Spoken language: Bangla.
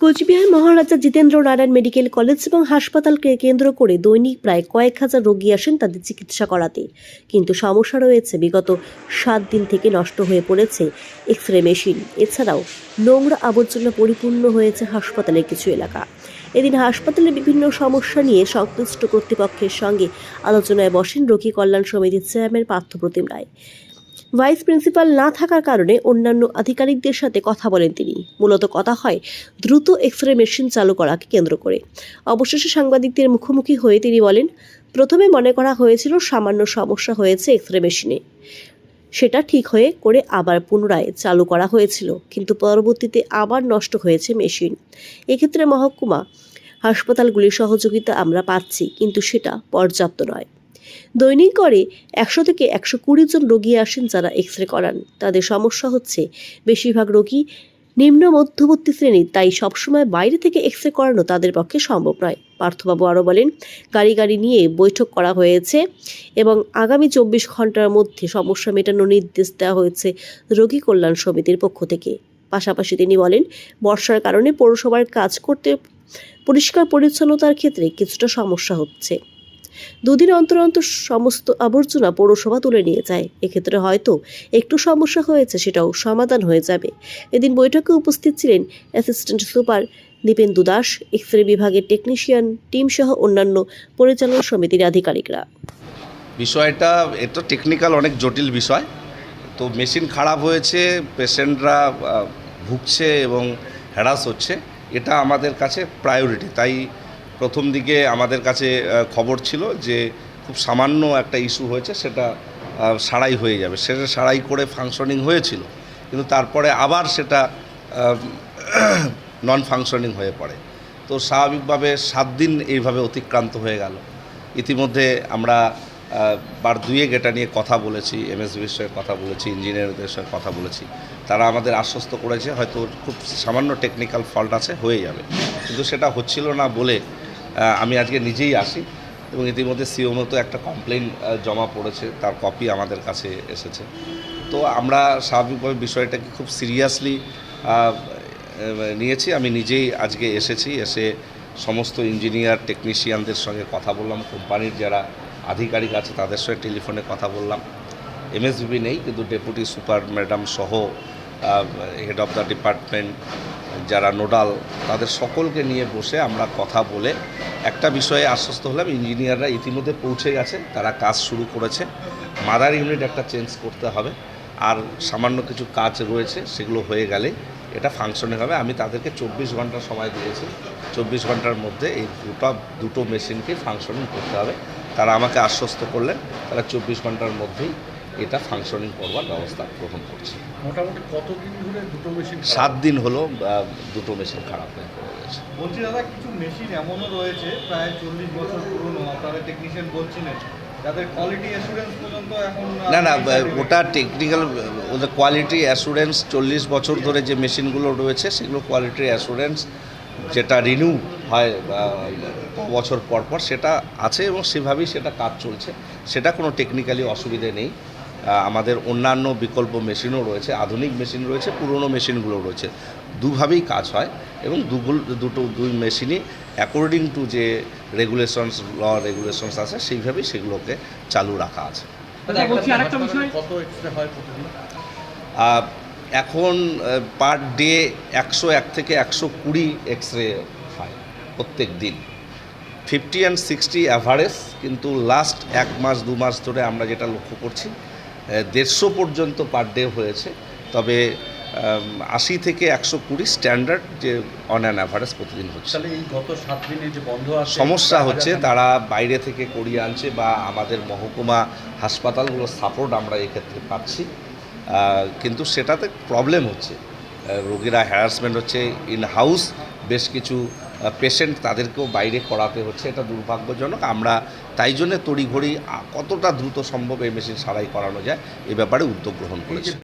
কোচবিহার মহারাজা জিতেন্দ্র নারায়ণ মেডিকেল কলেজ এবং হাসপাতালকে কেন্দ্র করে দৈনিক প্রায় কয়েক হাজার রোগী আসেন তাদের চিকিৎসা করাতে। কিন্তু সমস্যা রয়েছে। বিগত সাত দিন থেকে নষ্ট হয়ে পড়েছে এক্স রে মেশিন। এছাড়াও নোংরা আবর্জনা পরিপূর্ণ হয়েছে হাসপাতালের কিছু এলাকা। এদিন হাসপাতালে বিভিন্ন সমস্যা নিয়ে সংশ্লিষ্ট কর্তৃপক্ষের সঙ্গে আলোচনায় বসেন রোগী কল্যাণ সমিতির chairman Parthapratim Roy. Vice principal না থাকার কারণে অন্যান্য আধিকারিকদের সাথে কথা বলেন তিনি। মূলত কথা হয় দ্রুত এক্স রে মেশিন চালু করাকে কেন্দ্র করে। অবশেষে সাংবাদিকদের মুখোমুখি হয়ে তিনি বলেন, প্রথমে মনে করা হয়েছিল সামান্য সমস্যা হয়েছে এক্স রে মেশিনে। সেটা ঠিক হয়ে করে আবার পুনরায় চালু করা হয়েছিল, কিন্তু পরবর্তীতে আবার নষ্ট হয়েছে মেশিন। এক্ষেত্রে মহকুমা হাসপাতালগুলির সহযোগিতা আমরা পাচ্ছি, কিন্তু সেটা পর্যাপ্ত নয়। দৈনিক গড়ে একশো থেকে একশো কুড়ি জন রোগী আসেন যারা এক্স রে করান। তাদের সমস্যা হচ্ছে, বেশিরভাগ রোগী নিম্ন মধ্যবর্তী শ্রেণির, তাই সবসময় বাইরে থেকে এক্স রে করানো তাদের পক্ষে সম্ভব নয়। পার্থবাবু আরও বলেন, গাড়ি গাড়ি নিয়ে বৈঠক করা হয়েছে এবং আগামী চব্বিশ ঘণ্টার মধ্যে সমস্যা মেটানোর নির্দেশ দেওয়া হয়েছে রোগী কল্যাণ সমিতির পক্ষ থেকে। পাশাপাশি তিনি বলেন, বর্ষার কারণে পৌরসভার কাজ করতে পরিষ্কার পরিচ্ছন্নতার ক্ষেত্রে কিছুটা সমস্যা হচ্ছে। দুদিন অন্তর অন্তর সমস্ত আবর্জনা পৌরসভা তুলে নিয়ে যায়। এক্ষেত্রে হয়তো একটু সমস্যা হয়েছে, সেটাও সমাধান হয়ে যাবে। এদিন বৈঠকে উপস্থিত ছিলেন assistant super Dipendu Das X ray বিভাগের টেকনিশিয়ান, টিম সহ অন্যান্য পরিচালনা সমিতির আধিকারিকরা। বিষয়টা, এটা টেকনিক্যাল অনেক জটিল বিষয়। তো মেশিন খারাপ হয়েছে পেশেন্টরা ভুগছে এবং হ্যারাস হচ্ছে, এটা আমাদের কাছে প্রায়োরিটি তাই প্রথম দিকে আমাদের কাছে খবর ছিল যে খুব সামান্য একটা ইস্যু হয়েছে, সেটা সারাই হয়ে যাবে। সেটা সারাই করে ফাংশনিং হয়েছিল, কিন্তু তারপরে আবার সেটা নন ফাংশনিং হয়ে পড়ে। তো স্বাভাবিকভাবে সাত দিন এইভাবে অতিক্রান্ত হয়ে গেল। ইতিমধ্যে আমরা বার দুয়েক এটা নিয়ে কথা বলেছি, এমএসবির সঙ্গে কথা বলেছি, ইঞ্জিনিয়ারদের সঙ্গে কথা বলেছি। তারা আমাদের আশ্বস্ত করেছে, হয়তো খুব সামান্য টেকনিক্যাল ফল্ট আছে, হয়ে যাবে। কিন্তু সেটা হচ্ছিল না বলে আমি আজকে নিজেই আসি এবং ইতিমধ্যে সিও মতো একটা কমপ্লেন জমা পড়েছে, তার কপি আমাদের কাছে এসেছে। তো আমরা স্বাভাবিকভাবে বিষয়টাকে খুব সিরিয়াসলি নিয়েছি। আমি নিজেই আজকে এসেছি, এসে সমস্ত ইঞ্জিনিয়ার টেকনিশিয়ানদের সঙ্গে কথা বললাম, কোম্পানির যারা আধিকারিক আছে তাদের সঙ্গে টেলিফোনে কথা বললাম। এমএসবি নেই, কিন্তু ডেপুটি সুপার ম্যাডাম সহ হেড অফ দ্য ডিপার্টমেন্ট যারা নোডাল, তাদের সকলকে নিয়ে বসে আমরা কথা বলে একটা বিষয়ে আশ্বস্ত হলাম। ইঞ্জিনিয়াররা ইতিমধ্যে পৌঁছে গেছে তারা কাজ শুরু করেছে। মাদার ইউনিট একটা চেঞ্জ করতে হবে। আর সামান্য কিছু কাজ রয়েছে, সেগুলো হয়ে গেলে এটা ফাংশনে হবে। আমি তাদেরকে চব্বিশ ঘণ্টা সময় দিয়েছি। চব্বিশ ঘণ্টার মধ্যে এই দুটো দুটো মেশিনকে ফাংশনিং করতে হবে। তারা আমাকে আশ্বস্ত করলেন, তারা চব্বিশ ঘণ্টার মধ্যেই এটা ফাংশনিং করবার ব্যবস্থা গ্রহণ করছে। মোটামুটি কতদিন ধরে দুটো মেশিন সাত দিন হলো দুটো মেশিন খারাপ হয়ে পড়ে গেছে। বলছি দাদা কিছু মেশিন এমনও রয়েছে প্রায় চল্লিশ বছর পুরনো আপনাদের টেকনিশিয়ান বলছিলেন। যাদের কোয়ালিটি অ্যাসুরেন্স পর্যন্ত এখন না না ওটা টেকনিক্যাল ওদের কোয়ালিটি অ্যাসুরেন্স চল্লিশ বছর ধরে যে মেশিনগুলো রয়েছে সেগুলো কোয়ালিটি অ্যাসুরেন্স যেটা রিনিউ হয় বছর পর পর সেটা আছে এবং সেভাবেই সেটা কাজ চলছে। সেটা কোনো টেকনিক্যালি অসুবিধে নেই। আমাদের অন্যান্য বিকল্প মেশিনও রয়েছে আধুনিক মেশিন রয়েছে পুরনো মেশিনগুলো রয়েছে। দুভাবেই কাজ হয় এবং দুগুল দুটো দুই মেশিনই অ্যাকর্ডিং টু যে রেগুলেশনস ল রেগুলেশনস আছে সেইভাবেই সেগুলোকে চালু রাখা আছে। আহ, এখন পার ডে একশো এক থেকে একশো কুড়ি এক্স রে হয় প্রত্যেক দিন। ফিফটি অ্যান্ড সিক্সটি অ্যাভারেজ কিন্তু লাস্ট এক মাস দু মাস ধরে আমরা যেটা লক্ষ্য করছি দেড়শো পর্যন্ত পার ডে হয়েছে। তবে আশি থেকে একশো কুড়ি স্ট্যান্ডার্ড যে অন অ্যান অ্যাভারেজ প্রতিদিন হচ্ছে। এই গত সাত দিনে যে বন্ধ সমস্যা হচ্ছে তারা বাইরে থেকে করিয়ে আনছে বা আমাদের মহকুমা হাসপাতালগুলোর সাপোর্ট আমরা এক্ষেত্রে পাচ্ছি। কিন্তু সেটাতে প্রবলেম হচ্ছে। রোগীরা হ্যারাসমেন্ট হচ্ছে। ইন হাউস বেশ কিছু পেশেন্ট তাদেরকেও বাইরে করাতে হচ্ছে, এটা দুর্ভাগ্যজনক। আমরা তাই জন্যে তড়িঘড়ি কতটা দ্রুত সম্ভব এই মেশিন সারাই করানো যায়, এ ব্যাপারে উদ্যোগ গ্রহণ করেছি।